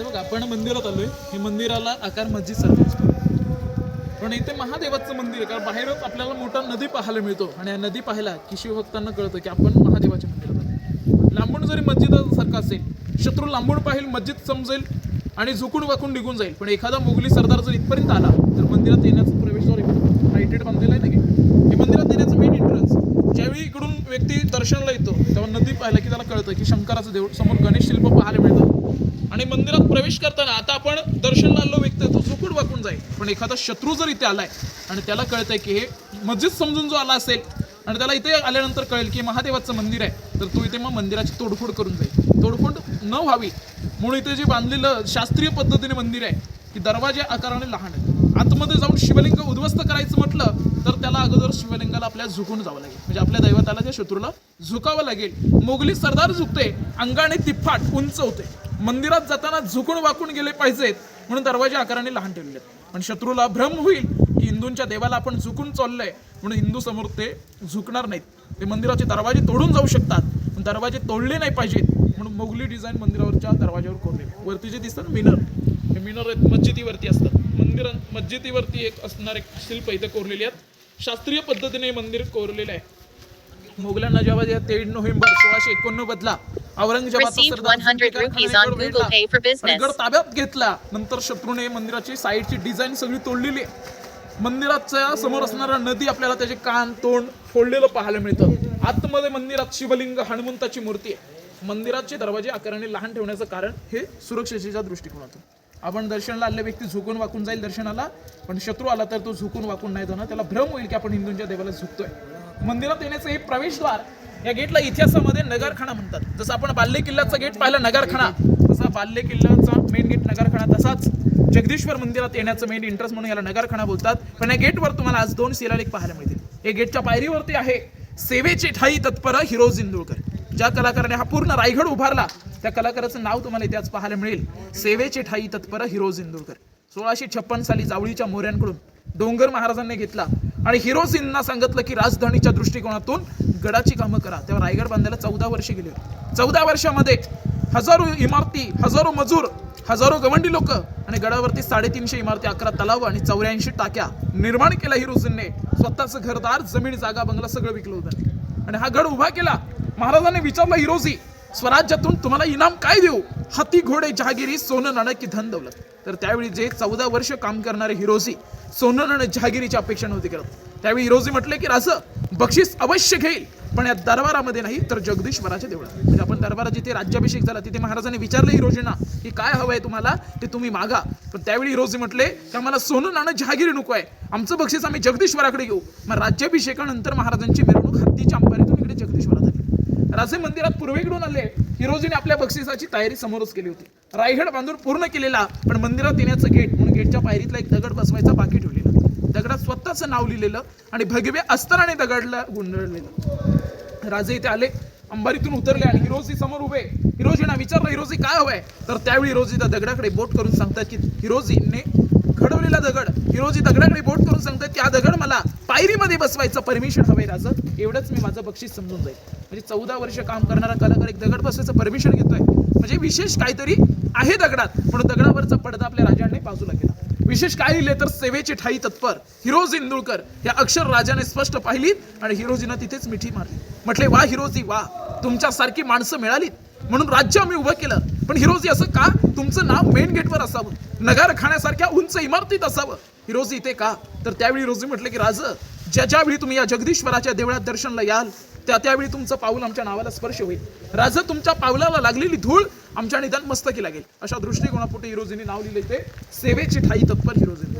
आता बघ आपण मंदिरात आलोय. हे मंदिराला आकार मस्जिद सारखं असतो पण इथे महादेवाचं मंदिर आहे कारण बाहेरच आपल्याला मोठा नदी पाहायला मिळतो. आणि या नदी पाहायला की शिवभक्तांना कळतं की आपण महादेवाच्या मंदिरात आलो लांबून जरी मस्जिदासारखं असेल शत्रू लांबून पाहिल मस्जिद समजेल आणि झुकून वाकून निघून जाईल. पण एखादा मुघली सरदार जर इथपर्यंत आला तर मंदिरात येण्याचं प्रवेशद्वार हायटेड बांधलेलं आहे ना की? हे मंदिरात येण्याचं मेन एंट्रन्स ज्यावेळी इकडून व्यक्ती दर्शनाला येतो तेव्हा नदी पाहिलं की त्याला कळतं की शंकराचं देऊळ समोर गणेश शिल्प पाहायला मिळतं आणि मंदिरात प्रवेश करताना आता आपण दर्शन आलो व्यक्ती तो झुकूड वाकून जाईल. पण एखादा शत्रू जर इथे आलाय आणि त्याला कळतंय की हे मस्जिद समजून जो आला असेल आणि त्याला इथे आल्यानंतर कळेल की महादेवाचं मंदिर आहे तर तो इथे मग मंदिराची तोडफोड करून जाईल. तोडफोड न व्हावी म्हणून इथे जे बांधलेलं शास्त्रीय पद्धतीने मंदिर आहे की दरवाजे आकाराने लहान आहे आतमध्ये जाऊन शिवलिंग उद्ध्वस्त करायचं म्हटलं तर त्याला अगोदर शिवलिंगाला आपल्या झुकून जावं लागेल. म्हणजे आपल्या दैवताला त्या शत्रूला झुकावं लागेल. मोगली सरदार झुकते अंगाने तिप्पाट उंच होते मंदिरात जाताना झुकून वाकून गेले पाहिजेत म्हणून दरवाजे आकाराने लहान ठेवले आहेत पण शत्रूला भ्रम होईल की हिंदूंच्या देवाला आपण झुकून चाललंय म्हणून हिंदू समोर ते झुकणार नाहीत. ते मंदिराचे दरवाजे तोडून जाऊ शकतात पण दरवाजे तोडले नाही पाहिजेत म्हणून मोगली डिझाईन मंदिरावरच्या दरवाज्यावर कोरले वरती जे दिसतात मिनर हे मिनर आहेत मस्जिदीवरती असतात. मंदिर मस्जिदीवरती एक असणार एक शिल्प इथे कोरलेली आहेत. शास्त्रीय पद्धतीने हे मंदिर कोरलेलं आहे. मोगलांना जेव्हा तेवीस नोव्हेंबर सोळाशे एकोणनव्वद ला औरंगजेबाचा Received Sardar 100 Zulfikar rupees Khan on याच्यावर Google वेढला. Pay for business. आणि गड ताब्यात घेतला. नंतर शत्रूने मंदिराची साईडची डिझाईन सगळी तोडलेली. मंदिराच्या समोर असणारा नदी आपल्याला त्याचे कान तोंड फोडलेलं पाहायला मिळतं. आतमध्ये मंदिरात शिवलिंग हनुमंताची मूर्ती आहे. मंदिराचे दरवाजे आकाराने लहान ठेवण्याचं कारण हे सुरक्षेच्या दृष्टिकोनातून. आपण दर्शनाला आलेला व्यक्ती झुकून वाकून जाईल दर्शनाला पण शत्रू आला तर तो झुकून वाकून नाही जाणार. त्याला भ्रम होईल की आपण हिंदूंच्या देवाला झुकतोय. मंदिरात येण्याचं हे प्रवेशद्वार या गेटला इतिहासामध्ये नगारखाना म्हणतात. जसं आपण बाल्ले किल्ल्याचा गेट पाहिला नगारखाना. तसा बाल्ले किल्ल्याचा मेन गेट नगारखाना तसाच जगदीश्वर मंदिरात येण्याचं मेन इंटरेस्ट म्हणून याला नगारखाना बोलतात. पण या गेटवर तुम्हाला आज दोन शिलालेख पाहायला मिळतील. या गेटच्या पायरीवरती आहे सेवेची ठाई तत्पर हिरोज इंदुळकर ज्या कलाकाराने हा पूर्ण रायगड उभारला त्या कलाकाराचं नाव तुम्हाला इथे आज पाहायला मिळेल. सेवेची ठाई तत्पर हिरोज इंदुळकर सोळाशे छप्पन साली जावळीच्या मोऱ्यांकडून डोंगर महाराजांनी घेतला. आणि हिरोजींना सांगितलं की राजधानीच्या दृष्टिकोनातून गडाची कामं करा. तेव्हा रायगड बांधायला चौदा वर्षे गेली होती. चौदा वर्षामध्ये हजारो इमारती हजारो मजूर हजारो गवंडी लोक आणि गडावरती साडेतीनशे इमारती अकरा तलाव आणि चौऱ्याऐंशी टाक्या निर्माण केला हिरोजींनी स्वतःचं घरदार जमीन जागा बंगला सगळं विकलं होतं. आणि हा गड उभा केला. महाराजांनी विचारलं हिरोजी स्वराज्यातून तुम्हाला इनाम काय देऊ? हाती घोडे जहागिरी सोनं नाणं की धन दौलत. तर त्यावेळी जे चौदा वर्ष काम करणारे हिरोजी सोनं नाणं जहागिरीची अपेक्षा नव्हती करत. त्यावेळी हिरोजी म्हटले की राज बक्षीस अवश्य घेईल पण या दरबारामध्ये नाही तर जगदीश्वराच्या देवळात. म्हणजे आपण दरबारात जिथे राज्याभिषेक झाला तिथे महाराजांनी विचारलं हिरोजींना की काय हवं आहे तुम्हाला? ते तुम्ही मागा. पण त्यावेळी हिरोजी म्हटले की आम्हाला सोनं नाणं जहागिरी नको आहे. आमचं बक्षीस आम्ही जगदीश्वराकडे घेऊ. मग राज्याभिषेकानंतर महाराजांची मिरवणूक हत्तीच्या अंबारीतून इकडे जगदीश्वरात आली. राजे मंदिरात पूर्वेकडून आले हिरोजीने आपल्या बक्षिसाची तयारी समोरच केली होती. रायगड बांधून पूर्ण केलेला पण मंदिरात येण्याचं गेट म्हणून गेटच्या पायरीतला एक दगड बसवायचा बाकी ठेवलेला. दगडात स्वतःचं नाव लिहिलेलं आणि भगव्या अस्तराने दगडला गुंडळलेलं. राजे इथे आले अंबारीतून उतरले आणि हिरोजी समोर उभे. हिरोजीना विचारलं हिरोजी काय हवंय? तर त्यावेळी हिरोजी त्या दगडाकडे बोट करून सांगतात की हिरोजीने घडवलेला दगड. हिरोजी दगडाकडे बोट करून सांगतात की हा दगड मला पायरीमध्ये बसवायचं परमिशन हवंय राजा. एवढंच मी माझं बक्षीस समजून जाईल. म्हणजे चौदा वर्ष काम करणारा कलाकार एक दगड बसवायचं परमिशन घेतोय. म्हणजे विशेष काहीतरी आहे दगडात. म्हणून दगडावरचा पडदा आपल्या राजांनी बाजूला केला. विशेष काय लिहिले तर सेवेची ठाई तत्पर हिरोज इंदुळकर या अक्षर राजाने स्पष्ट पाहिलीत आणि हिरोजीनं तिथेच मिठी मारली. म्हटले वा हिरोजी वा तुमच्यासारखी माणसं मिळालीत. म्हणून राज्य आम्ही उभं केलं. पण हिरोजी असं का? तुमचं नाव मेन गेटवर असावं. नगार खाण्यासारख्या उंच इमारतीत असावं. हिरोजी इथे का? तर त्यावेळी रोजी म्हटले की राज ज्या ज्यावेळी तुम्ही या जगदीश्वराच्या देवळात दर्शनला याल त्या त्यावेळी तुमचं पाऊल आमच्या नावाला स्पर्श होईल. राजा तुमच्या पावलाला लागलेली धूळ आमच्या निदान मस्तकी लागेल. अशा दृष्टिकोनापोटी हिरोजींनी नाव लिहिले ते सेवेची ठाई तत्पर हिरोजींनी.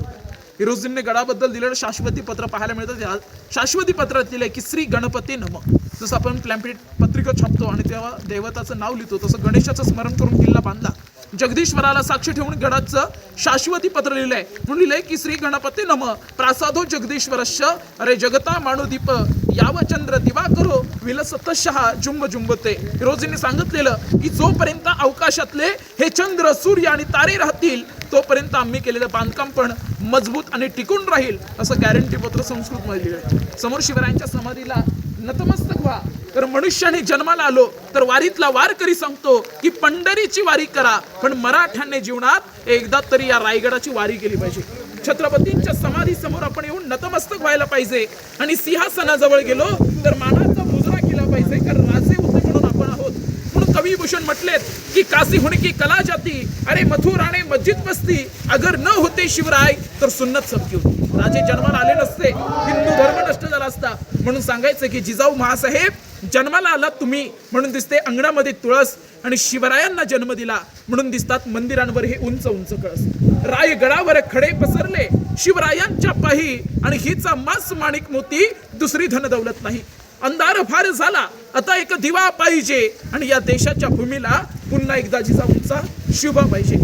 हिरोजींनी गडाबद्दल दिलेलं शाश्वती पत्र पाहायला मिळतं. त्या शाश्वती पत्रात लिहिलंय की श्री गणपती नम. जसं आपण प्लॅम्पेट पत्रिका छापतो आणि तेव्हा देवताचं नाव लिहितो तसं गणेशाचं स्मरण करून किल्ला बांधला. जगदीश्वराला साक्षी ठेवून गणाचं शाश्वती पत्र लिहिलंय. म्हणून लिहिलंय की श्री गणपती नम प्रासादो जगदीश्वरश्य अरे जगता माणोदीप याव चंद्र दिवा करो विलसत शहा जुंब जुंबते रोजींनी सांगितलेलं की जोपर्यंत अवकाशातले हे चंद्र सूर्य आणि तारे राहतील तोपर्यंत आम्ही केलेलं बांधकाम पण मजबूत आणि टिकून राहील असं गॅरंटी पत्र संस्कृत मध्ये लिहिलंय. समोर शिवरायांच्या समाधीला नतमस्तक व्हा. तर मनुष्याने जन्माला आलो तर वारीतला वारकरी सांगतो की पंढरीची वारी करा. पण मराठ्यांनी जीवनात एकदा तरी या रायगडाची वारी केली पाहिजे. छत्रपतींच्या समाधी समोर आपण येऊन नतमस्तक व्हायला पाहिजे. आणि सिंहासनाजवळ गेलो तर मानाचा मुजरा केला पाहिजे कारण राजे होते म्हणून आपण आहोत. म्हणून कवी भूषण म्हटलेत की काशी हुणकी कला जाती अरे मथुराणे मस्जिद बसती अगर न होते शिवराय तर सुन्नत सबकी होती. राजे जन्माला आले नसते हिंदू धर्म नष्ट झाला असता. म्हणून सांगायचं की जिजाऊ महासाहेब जन्माला आलात तुम्ही म्हणून दिसते अंगणामध्ये तुळस आणि शिवरायांना जन्म दिला म्हणून दिसतात मंदिरांवर हे उंच उंच कळस. रायगडावर खडे पसरले शिवरायांच्या पाही आणि हिचा मास माणिक मोती दुसरी धन दौलत नाही. अंधार फार झाला आता एक दिवा पाहिजे आणि या देशाच्या भूमीला पुन्हा एकदा जिजाऊंचा शुभ पाहिजे.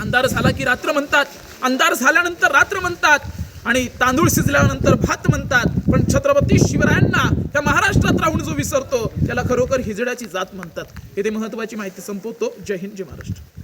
अंधार झाला की रात्र म्हणतात अंधार झाल्यानंतर रात्र म्हणतात आणि तांदूळ शिजल्यानंतर भात म्हणतात पण छत्रपती शिवरायांना त्या महाराष्ट्रात राहून जो विसरतो त्याला खरोखर हिजड्याची जात म्हणतात. येथे महत्वाची माहिती संपवतो. जय हिंद जय महाराष्ट्र.